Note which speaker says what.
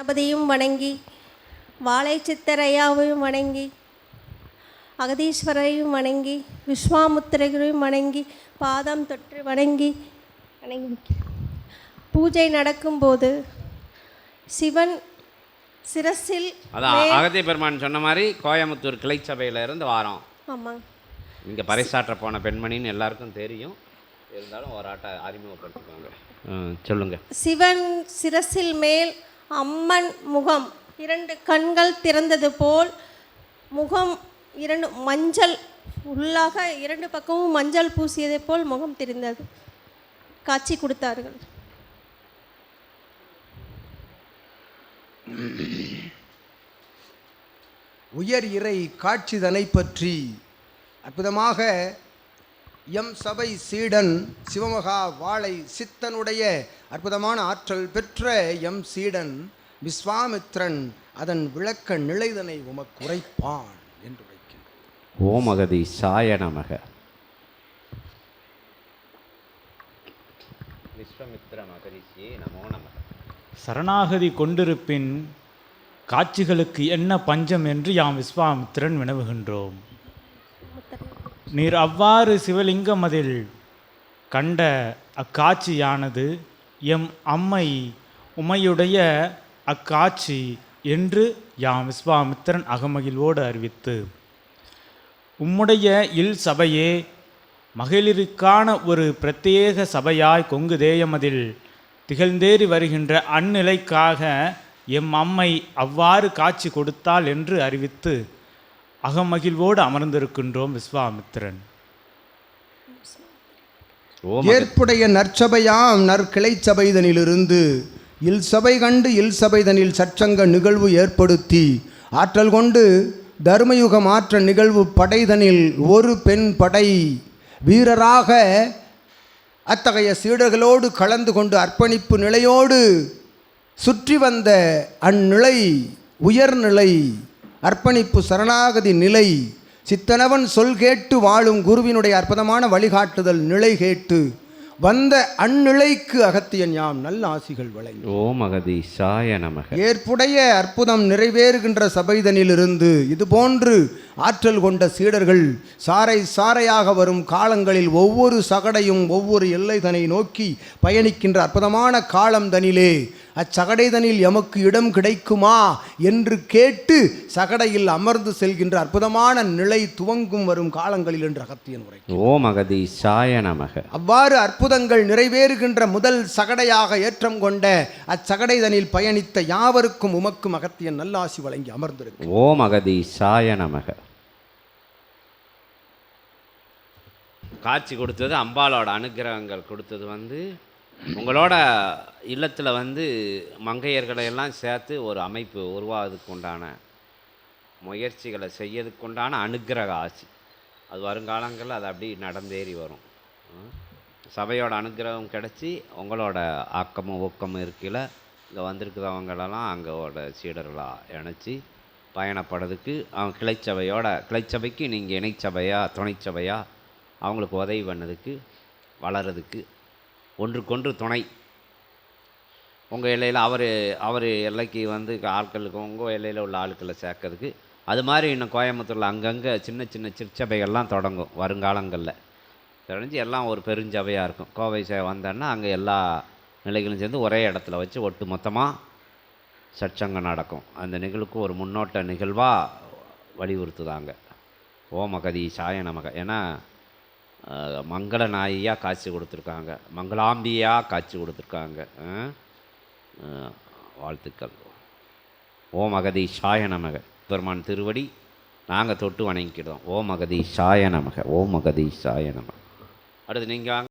Speaker 1: கணபதியும் வணங்கி வாழை சித்தரையாவையும் வணங்கி அகதீஸ்வரரையும் வணங்கி விஸ்வாமுத்திரையரையும் வணங்கி பாதம் தொற்று வணங்கி வணங்கி பூஜை நடக்கும்போது சிவன் சிரசில்
Speaker 2: அதான் அகத்திய பெருமான் சொன்ன மாதிரி கோயம்புத்தூர் கிளை சபையில இருந்து வாரோம்.
Speaker 1: ஆமாங்க
Speaker 2: இங்கே பறைசாற்ற போன பெண்மணின்னு எல்லாருக்கும் தெரியும். இருந்தாலும் ஒரு ஆட்டை அறிமுகப்படுத்திக்கோங்க. ம், சொல்லுங்க.
Speaker 1: சிவன் சிரசில் மேல் அம்மன் முகம். இரண்டு கண்கள் திறந்தது போல் முகம் இரண்டு மஞ்சள் உள்ளாக இரண்டு பக்கமும் மஞ்சள் பூசியதைப் போல் முகம் தெரிந்தது. காட்சி கொடுத்தார்கள்.
Speaker 3: உயர் இறை காட்சிதனை பற்றி அற்புதமாக எம் சபை சீடன் சிவமகா வாழை சித்தனுடைய அற்புதமான ஆற்றல் பெற்ற எம் சீடன் விஸ்வாமித்ரன் அதன் விளக்க நிலைதனை உமக்கு உரைப்பான் என்று வைக்கின்றார்
Speaker 2: ஓம் அகதி சாய நமக. விஸ்வமித்ர மகரிஷியே நமோ நமக.
Speaker 4: சரணாகதி கொண்டிருப்பின் காட்சிகளுக்கு என்ன பஞ்சம் என்று யாம் விஸ்வாமித்திரன் வினவுகின்றோம். நீர் அவ்வாறு சிவலிங்கம் அதில் கண்ட அக்காட்சியானது எம் அம்மை உமையுடைய அக்காட்சி என்று யாம் விஸ்வாமித்திரன் அகமகிழ்வோடு அறிவித்து உம்முடைய இல் சபையே மகளிருக்கான ஒரு பிரத்யேக சபையாய் கொங்கு தேயமதில் திகழ்ந்தேறி வருகின்ற அந்நிலைக்காக எம் அம்மை அவ்வாறு காட்சி கொடுத்தாள் என்று அறிவித்து அகமகிழ்வோடு அமர்ந்திருக்கின்றோம் விஸ்வாமித்திரன்.
Speaker 3: ஏற்புடைய நற்சபையாம் நற்கிளை சபைதனிலிருந்து இல் சபை கண்டு இல் சபைதனில் சற்சங்க நிகழ்வு ஏற்படுத்தி ஆற்றல் கொண்டு தர்மயுக மாற்ற நிகழ்வு படைதனில் ஒரு பெண் படை வீரராக அத்தகைய சீடர்களோடு கலந்து கொண்டு அர்ப்பணிப்பு நிலையோடு சுற்றி வந்த அந்நிலை உயர்நிலை அர்ப்பணிப்பு சரணாகதி நிலை. சித்தனவன் சொல் கேட்டு வாழும் குருவினுடைய அற்புதமான வழிகாட்டுதல் நிலை கேட்டு வந்த அந்நிலைக்கு அகத்தியன் யாம் நல்ல ஆசிகள் வழங்கி
Speaker 2: ஓம் அகதி சாய நமக.
Speaker 3: ஏற்புடைய அற்புதம் நிறைவேறுகின்ற சபைதனிலிருந்து இதுபோன்று ஆற்றல் கொண்ட சீடர்கள் சாறை சாறையாக வரும் காலங்களில் ஒவ்வொரு சகடையும் ஒவ்வொரு எல்லைதனை நோக்கி பயணிக்கின்ற அற்புதமான காலம் தனிலே அச்சகடைதனில் எமக்கு இடம் கிடைக்குமா என்று கேட்டு சகடையில் அமர்ந்து செல்கின்ற அற்புதமான நிலை துவங்கும் வரும் காலங்களில் என்று அகத்தியன் உரை
Speaker 2: ஓம் அகதி சாய நமக.
Speaker 3: அவ்வாறு அற்புதங்கள் நிறைவேறுகின்ற முதல் சகடையாக ஏற்றம் கொண்ட அச்சகடைதனில் பயணித்த யாவருக்கும் உமக்கும் அகத்தியன் நல்லாசி வழங்கி அமர்ந்திருக்கு
Speaker 2: ஓம் அகதி சாய நமக. காட்சி கொடுத்தது அம்பாளோட அனுக்கிரகங்கள் கொடுத்தது வந்து உங்களோட இல்லத்தில் வந்து மங்கையர்களை எல்லாம் சேர்த்து ஒரு அமைப்பு உருவாகிறதுக்கு உண்டான முயற்சிகளை செய்யறதுக்கு உண்டான அனுக்கிரக ஆட்சி அது வருங்காலங்களில் அது அப்படி நடந்தேறி வரும். சபையோட அனுக்கிரகம் கிடச்சி உங்களோட ஆக்கமும் ஊக்கமும் இருக்கையில் இங்கே வந்திருக்கிறவங்களெல்லாம் அங்கோட சீடர்களாக இணைச்சி பயணப்படுறதுக்கு அவங்க கிளைச்சபையோட கிளைச்சபைக்கு நீங்கள் இணைச்சபையாக துணைச்சபையாக அவங்களுக்கு உதவி பண்ணதுக்கு வளர்கிறதுக்கு ஒன்றுக்கொன்று துணை. உங்கள் எல்லையில் அவர் அவர் எல்லைக்கு வந்து ஆட்களுக்கு உங்கள் எல்லையில் உள்ள ஆட்களை சேர்க்கறதுக்கு அது மாதிரி இன்னும் கோயம்புத்தூரில் அங்கங்கே சின்ன சின்ன சிற்சபைகள்லாம் தொடங்கும் வருங்காலங்களில். தெரிஞ்சு எல்லாம் ஒரு பெருஞ்சபையாக இருக்கும். கோவை சே வந்தேன்னா அங்கே எல்லா நிலைகளும் சேர்ந்து ஒரே இடத்துல வச்சு ஒட்டு மொத்தமாக சச்சங்கம் நடக்கும். அந்த நிகழ்வுக்கு ஒரு முன்னோட்ட நிகழ்வாக வலியுறுத்துதாங்க. ஓமகதி சாய நமக. ஏன்னா மங்கள நாயியாக காட்சி கொடுத்துருக்காங்க. மங்களாம்பியாக காட்சி கொடுத்துருக்காங்க. வாழ்த்துக்கள். ஓம் அகதி சாய நமக. பெருமான் திருவடி நாங்கள் தொட்டு வணங்கிக்கிடுவோம் ஓம் அகதி சாய நமக. ஓம் அகதி சாய நமக. அடுத்து நீங்கள்